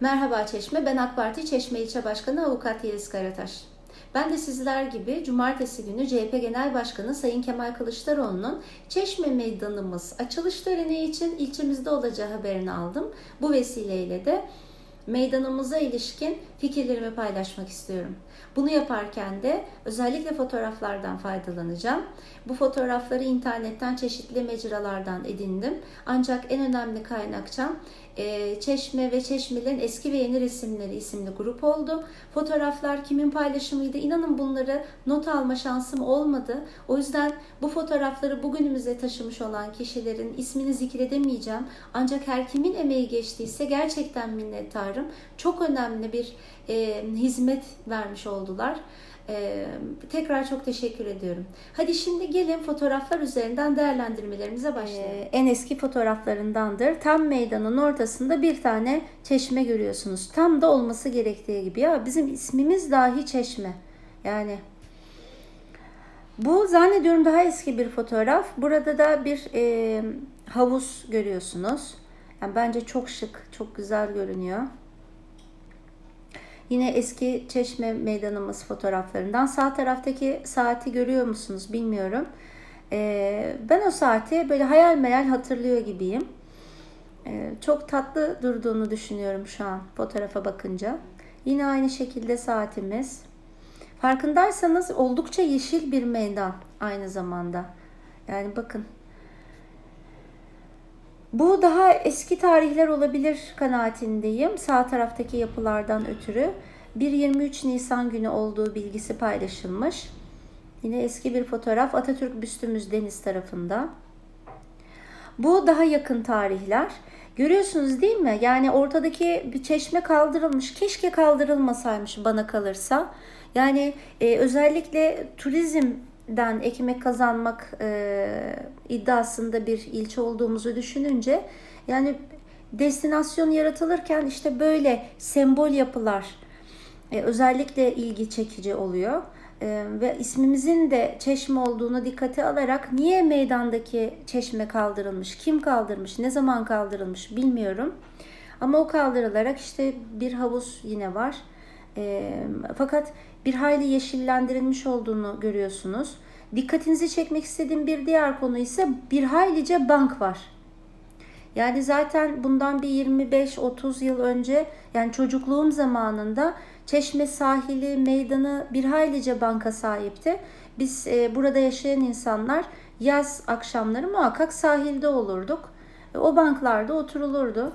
Merhaba Çeşme, ben AK Parti Çeşme İlçe Başkanı Avukat Yeliz Karataş. Ben de sizler gibi cumartesi günü CHP Genel Başkanı Sayın Kemal Kılıçdaroğlu'nun Çeşme Meydanımız açılış töreni için ilçemizde olacağı haberini aldım. Bu vesileyle de meydanımıza ilişkin fikirlerimi paylaşmak istiyorum. Bunu yaparken de özellikle fotoğraflardan faydalanacağım. Bu fotoğrafları internetten çeşitli mecralardan edindim. Ancak en önemli kaynakçam e, Çeşme ve Çeşmeli'nin eski ve yeni resimleri isimli grup oldu. Fotoğraflar kimin paylaşımıydı? İnanın bunları not alma şansım olmadı. O yüzden bu fotoğrafları bugünümüze taşımış olan kişilerin ismini zikredemeyeceğim. Ancak her kimin emeği geçtiyse gerçekten minnettarım. Çok önemli bir e, hizmet vermiş oldular. Ee, tekrar çok teşekkür ediyorum. Hadi şimdi gelin fotoğraflar üzerinden değerlendirmelerimize başlayalım. Ee, en eski fotoğraflarındandır. Tam meydanın ortasında bir tane çeşme görüyorsunuz. Tam da olması gerektiği gibi. Ya bizim ismimiz dahi çeşme. Yani bu zannediyorum daha eski bir fotoğraf. Burada da bir e, havuz görüyorsunuz. Yani bence çok şık, çok güzel görünüyor. Yine eski Çeşme Meydanımız fotoğraflarından. Sağ taraftaki saati görüyor musunuz bilmiyorum. Ee, ben o saati böyle hayal meyal hatırlıyor gibiyim. Ee, çok tatlı durduğunu düşünüyorum şu an fotoğrafa bakınca. Yine aynı şekilde saatimiz. Farkındaysanız oldukça yeşil bir meydan aynı zamanda. Yani bakın bu daha eski tarihler olabilir kanaatindeyim. Sağ taraftaki yapılardan ötürü. Bir 23 Nisan günü olduğu bilgisi paylaşılmış. Yine eski bir fotoğraf Atatürk büstümüz deniz tarafında. Bu daha yakın tarihler. Görüyorsunuz değil mi? Yani ortadaki bir çeşme kaldırılmış. Keşke kaldırılmasaymış bana kalırsa. Yani e, özellikle turizm den ekmek kazanmak e, iddiasında bir ilçe olduğumuzu düşününce yani destinasyon yaratılırken işte böyle sembol yapılar e, özellikle ilgi çekici oluyor. E, ve ismimizin de çeşme olduğunu dikkate alarak niye meydandaki çeşme kaldırılmış, kim kaldırmış, ne zaman kaldırılmış bilmiyorum. Ama o kaldırılarak işte bir havuz yine var. E, fakat bir hayli yeşillendirilmiş olduğunu görüyorsunuz. Dikkatinizi çekmek istediğim bir diğer konu ise bir haylice bank var. Yani zaten bundan bir 25-30 yıl önce yani çocukluğum zamanında Çeşme sahili, meydanı bir haylice banka sahipti. Biz e, burada yaşayan insanlar yaz akşamları muhakkak sahilde olurduk. E, o banklarda oturulurdu.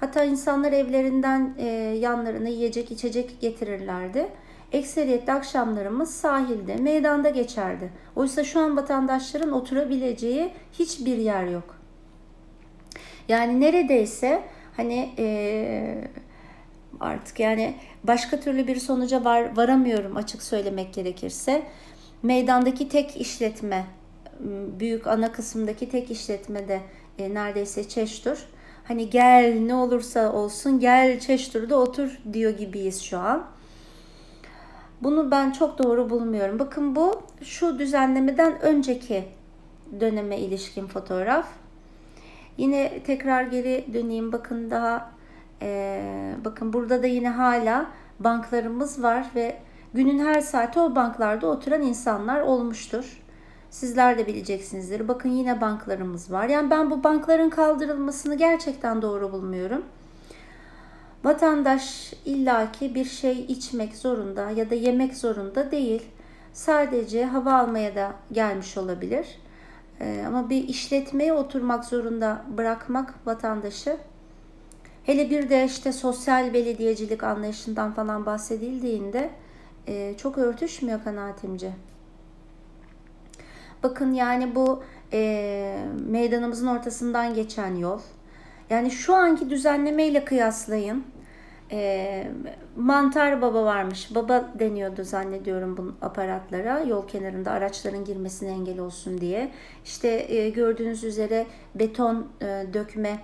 Hatta insanlar evlerinden e, yanlarına yiyecek içecek getirirlerdi. Ekseriyetle akşamlarımız sahilde, meydanda geçerdi. Oysa şu an vatandaşların oturabileceği hiçbir yer yok. Yani neredeyse hani e, artık yani başka türlü bir sonuca var varamıyorum açık söylemek gerekirse. Meydandaki tek işletme, büyük ana kısımdaki tek işletme de e, neredeyse Çeştur. Hani gel ne olursa olsun gel Çeştur'da otur diyor gibiyiz şu an. Bunu ben çok doğru bulmuyorum. Bakın bu şu düzenlemeden önceki döneme ilişkin fotoğraf. Yine tekrar geri döneyim. Bakın daha e, bakın burada da yine hala banklarımız var ve günün her saati o banklarda oturan insanlar olmuştur. Sizler de bileceksinizdir. Bakın yine banklarımız var. Yani ben bu bankların kaldırılmasını gerçekten doğru bulmuyorum. Vatandaş illaki bir şey içmek zorunda ya da yemek zorunda değil. Sadece hava almaya da gelmiş olabilir. Ee, ama bir işletmeye oturmak zorunda bırakmak vatandaşı hele bir de işte sosyal belediyecilik anlayışından falan bahsedildiğinde e, çok örtüşmüyor kanaatimce. Bakın yani bu e, meydanımızın ortasından geçen yol. Yani şu anki düzenlemeyle kıyaslayın. E, mantar baba varmış. Baba deniyordu zannediyorum bu aparatlara. Yol kenarında araçların girmesine engel olsun diye. İşte e, gördüğünüz üzere beton e, dökme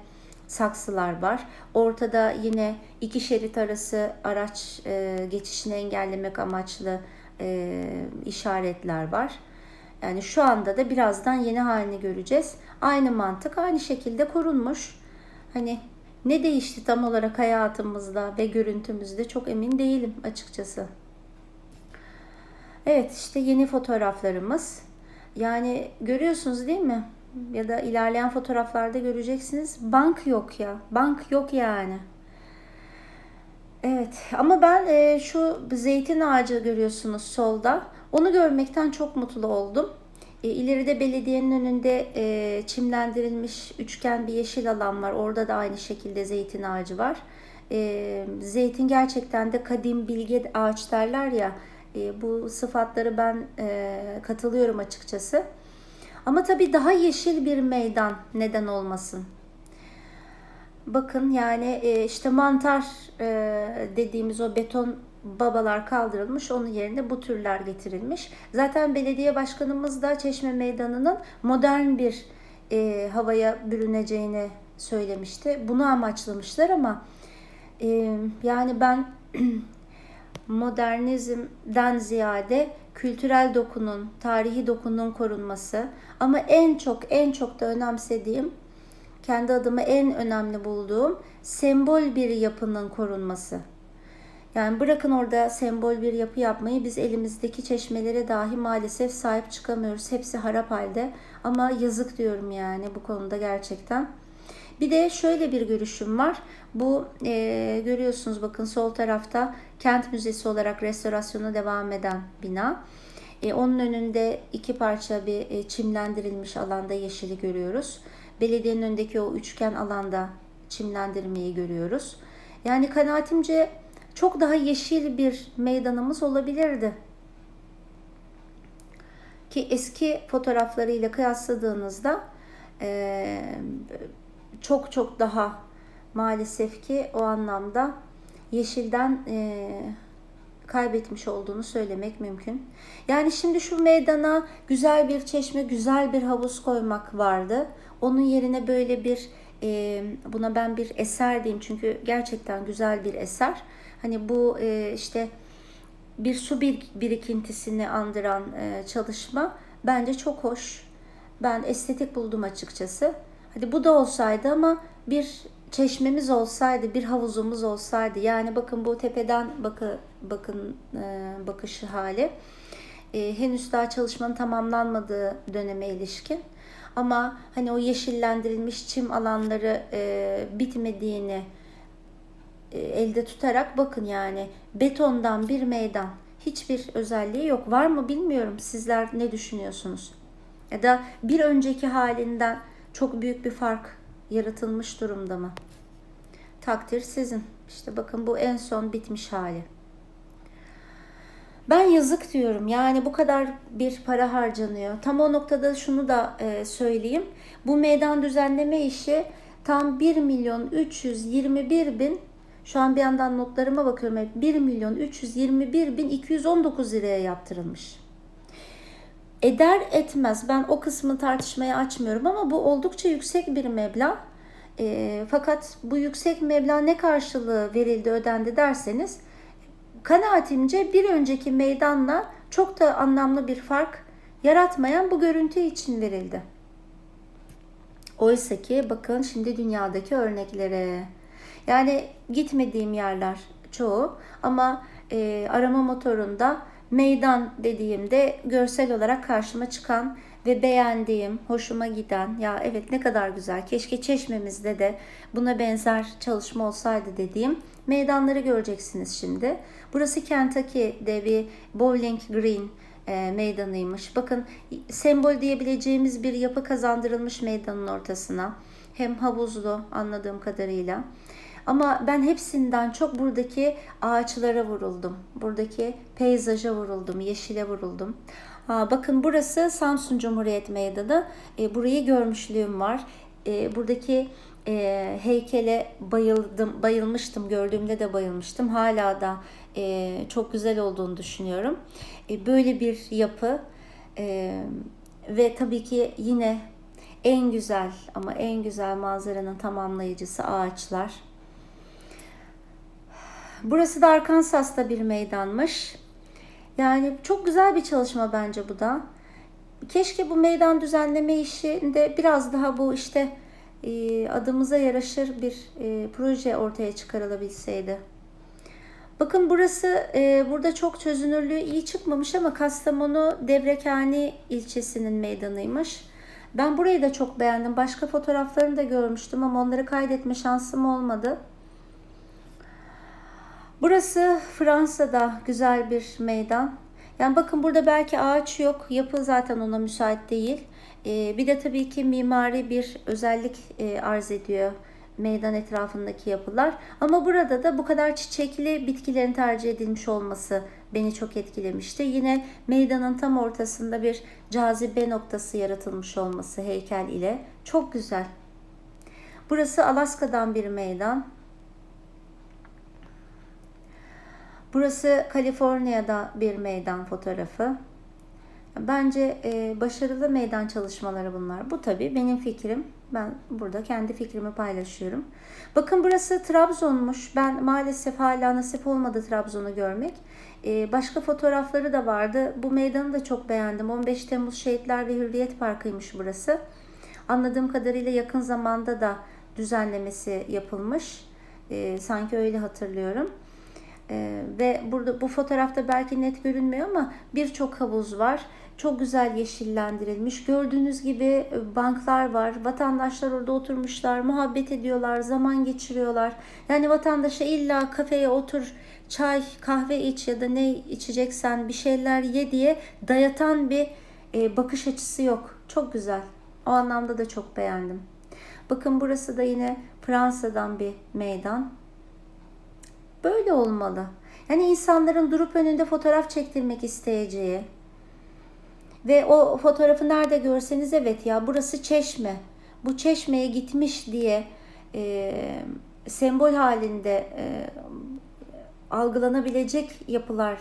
saksılar var. Ortada yine iki şerit arası araç e, geçişini engellemek amaçlı e, işaretler var. Yani şu anda da birazdan yeni halini göreceğiz. Aynı mantık aynı şekilde korunmuş. Hani Ne değişti tam olarak hayatımızda ve görüntümüzde çok emin değilim açıkçası. Evet işte yeni fotoğraflarımız. Yani görüyorsunuz değil mi? Ya da ilerleyen fotoğraflarda göreceksiniz. Bank yok ya. Bank yok yani. Evet ama ben e, şu zeytin ağacı görüyorsunuz solda. Onu görmekten çok mutlu oldum. E, ileride belediyenin önünde e, çimlendirilmiş üçgen bir yeşil alan var. Orada da aynı şekilde zeytin ağacı var. E, zeytin gerçekten de kadim bilge ağaç derler ya. E, bu sıfatları ben e, katılıyorum açıkçası. Ama tabii daha yeşil bir meydan neden olmasın. Bakın yani e, işte mantar e, dediğimiz o beton babalar kaldırılmış. Onun yerine bu türler getirilmiş. Zaten belediye başkanımız da Çeşme Meydanı'nın modern bir e, havaya bürüneceğini söylemişti. Bunu amaçlamışlar ama e, yani ben modernizmden ziyade kültürel dokunun, tarihi dokunun korunması ama en çok en çok da önemsediğim kendi adıma en önemli bulduğum sembol bir yapının korunması. Yani bırakın orada sembol bir yapı yapmayı biz elimizdeki çeşmelere dahi maalesef sahip çıkamıyoruz. Hepsi harap halde ama yazık diyorum yani bu konuda gerçekten. Bir de şöyle bir görüşüm var. Bu e, görüyorsunuz bakın sol tarafta kent müzesi olarak restorasyona devam eden bina. E, onun önünde iki parça bir e, çimlendirilmiş alanda yeşili görüyoruz. Belediyenin önündeki o üçgen alanda çimlendirmeyi görüyoruz. Yani kanaatimce çok daha yeşil bir meydanımız olabilirdi. Ki eski fotoğraflarıyla kıyasladığınızda e, çok çok daha maalesef ki o anlamda yeşilden e, kaybetmiş olduğunu söylemek mümkün. Yani şimdi şu meydana güzel bir çeşme, güzel bir havuz koymak vardı. Onun yerine böyle bir e, buna ben bir eser diyeyim çünkü gerçekten güzel bir eser. Hani bu e, işte bir su bir, birikintisini andıran e, çalışma bence çok hoş. Ben estetik buldum açıkçası. Hadi bu da olsaydı ama bir çeşmemiz olsaydı, bir havuzumuz olsaydı. Yani bakın bu tepeden bakı bakın e, bakışı hali. E, henüz daha çalışmanın tamamlanmadığı döneme ilişkin. Ama hani o yeşillendirilmiş çim alanları e, bitmediğini e, elde tutarak bakın yani betondan bir meydan hiçbir özelliği yok. Var mı bilmiyorum. Sizler ne düşünüyorsunuz? Ya da bir önceki halinden çok büyük bir fark yaratılmış durumda mı? Takdir sizin. İşte bakın bu en son bitmiş hali. Ben yazık diyorum. Yani bu kadar bir para harcanıyor. Tam o noktada şunu da e, söyleyeyim. Bu meydan düzenleme işi tam 1 milyon 321 bin şu an bir yandan notlarıma bakıyorum. 1 milyon 321 bin 219 liraya yaptırılmış. Eder etmez. Ben o kısmı tartışmaya açmıyorum ama bu oldukça yüksek bir meblağ. E, fakat bu yüksek meblağ ne karşılığı verildi ödendi derseniz kanaatimce bir önceki meydanla çok da anlamlı bir fark yaratmayan bu görüntü için verildi. Oysa ki bakın şimdi dünyadaki örneklere. Yani gitmediğim yerler çoğu ama e, arama motorunda meydan dediğimde görsel olarak karşıma çıkan ve beğendiğim, hoşuma giden ya evet ne kadar güzel keşke çeşmemizde de buna benzer çalışma olsaydı dediğim meydanları göreceksiniz şimdi. Burası Kentucky'de bir Bowling Green e, meydanıymış. Bakın sembol diyebileceğimiz bir yapı kazandırılmış meydanın ortasına. Hem havuzlu anladığım kadarıyla. Ama ben hepsinden çok buradaki ağaçlara vuruldum. Buradaki peyzaja vuruldum, yeşile vuruldum. Ha, bakın burası Samsun Cumhuriyet Meydanı. E, burayı görmüşlüğüm var. E, buradaki e, heykele bayıldım, bayılmıştım. Gördüğümde de bayılmıştım. Hala da e, çok güzel olduğunu düşünüyorum. E, böyle bir yapı e, ve tabii ki yine en güzel ama en güzel manzaranın tamamlayıcısı ağaçlar. Burası da Arkansas'ta bir meydanmış. Yani çok güzel bir çalışma bence bu da. Keşke bu meydan düzenleme işinde biraz daha bu işte e, adımıza yaraşır bir e, proje ortaya çıkarılabilseydi. Bakın burası e, burada çok çözünürlüğü iyi çıkmamış ama Kastamonu Devrekani ilçesinin meydanıymış. Ben burayı da çok beğendim. Başka fotoğraflarını da görmüştüm ama onları kaydetme şansım olmadı. Burası Fransa'da güzel bir meydan. Yani bakın burada belki ağaç yok. Yapı zaten ona müsait değil. Ee, bir de tabii ki mimari bir özellik e, arz ediyor meydan etrafındaki yapılar. Ama burada da bu kadar çiçekli bitkilerin tercih edilmiş olması beni çok etkilemişti. Yine meydanın tam ortasında bir cazibe noktası yaratılmış olması heykel ile çok güzel. Burası Alaska'dan bir meydan. Burası Kaliforniya'da bir meydan fotoğrafı. Bence e, başarılı meydan çalışmaları bunlar. Bu tabii benim fikrim. Ben burada kendi fikrimi paylaşıyorum. Bakın burası Trabzon'muş. Ben maalesef hala nasip olmadı Trabzon'u görmek. E, başka fotoğrafları da vardı. Bu meydanı da çok beğendim. 15 Temmuz Şehitler ve Hürriyet Parkı'ymış burası. Anladığım kadarıyla yakın zamanda da düzenlemesi yapılmış. E, sanki öyle hatırlıyorum. Ee, ve burada bu fotoğrafta belki net görünmüyor ama birçok havuz var. Çok güzel yeşillendirilmiş. Gördüğünüz gibi e, banklar var. Vatandaşlar orada oturmuşlar, muhabbet ediyorlar, zaman geçiriyorlar. Yani vatandaşa illa kafeye otur, çay, kahve iç ya da ne içeceksen bir şeyler ye diye dayatan bir e, bakış açısı yok. Çok güzel. O anlamda da çok beğendim. Bakın burası da yine Fransa'dan bir meydan. Böyle olmalı. Yani insanların durup önünde fotoğraf çektirmek isteyeceği ve o fotoğrafı nerede görseniz evet ya burası çeşme. Bu çeşmeye gitmiş diye e, sembol halinde e, algılanabilecek yapılar,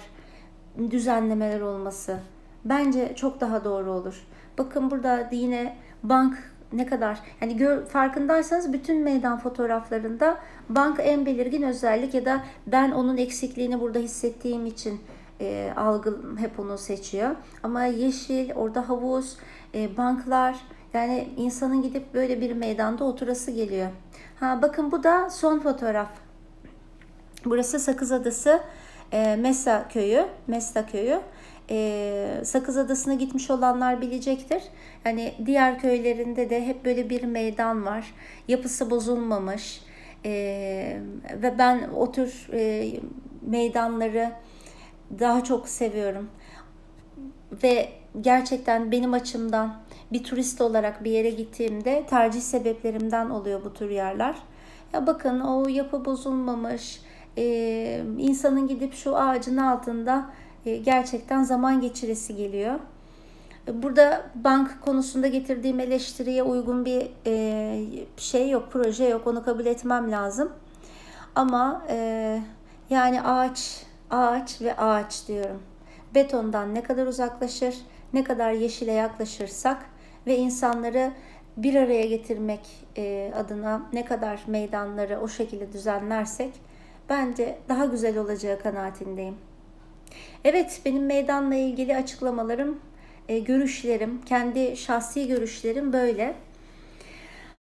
düzenlemeler olması bence çok daha doğru olur. Bakın burada yine bank ne kadar yani gör, farkındaysanız bütün meydan fotoğraflarında bank en belirgin özellik ya da ben onun eksikliğini burada hissettiğim için e, algı hep onu seçiyor. Ama yeşil, orada havuz, e, banklar yani insanın gidip böyle bir meydanda oturası geliyor. Ha bakın bu da son fotoğraf. Burası Sakız Adası, e, Mesa köyü, Mesta köyü e, Sakız Adası'na gitmiş olanlar bilecektir. Yani diğer köylerinde de hep böyle bir meydan var. Yapısı bozulmamış. E, ve ben o tür e, meydanları daha çok seviyorum. Ve gerçekten benim açımdan bir turist olarak bir yere gittiğimde tercih sebeplerimden oluyor bu tür yerler. Ya bakın o yapı bozulmamış. Ee, insanın gidip şu ağacın altında e, gerçekten zaman geçiresi geliyor. E, burada bank konusunda getirdiğim eleştiriye uygun bir e, şey yok, proje yok. Onu kabul etmem lazım. Ama yani ağaç, ağaç ve ağaç diyorum. Betondan ne kadar uzaklaşır, ne kadar yeşile yaklaşırsak ve insanları bir araya getirmek adına ne kadar meydanları o şekilde düzenlersek bence daha güzel olacağı kanaatindeyim. Evet, benim meydanla ilgili açıklamalarım, e, görüşlerim, kendi şahsi görüşlerim böyle.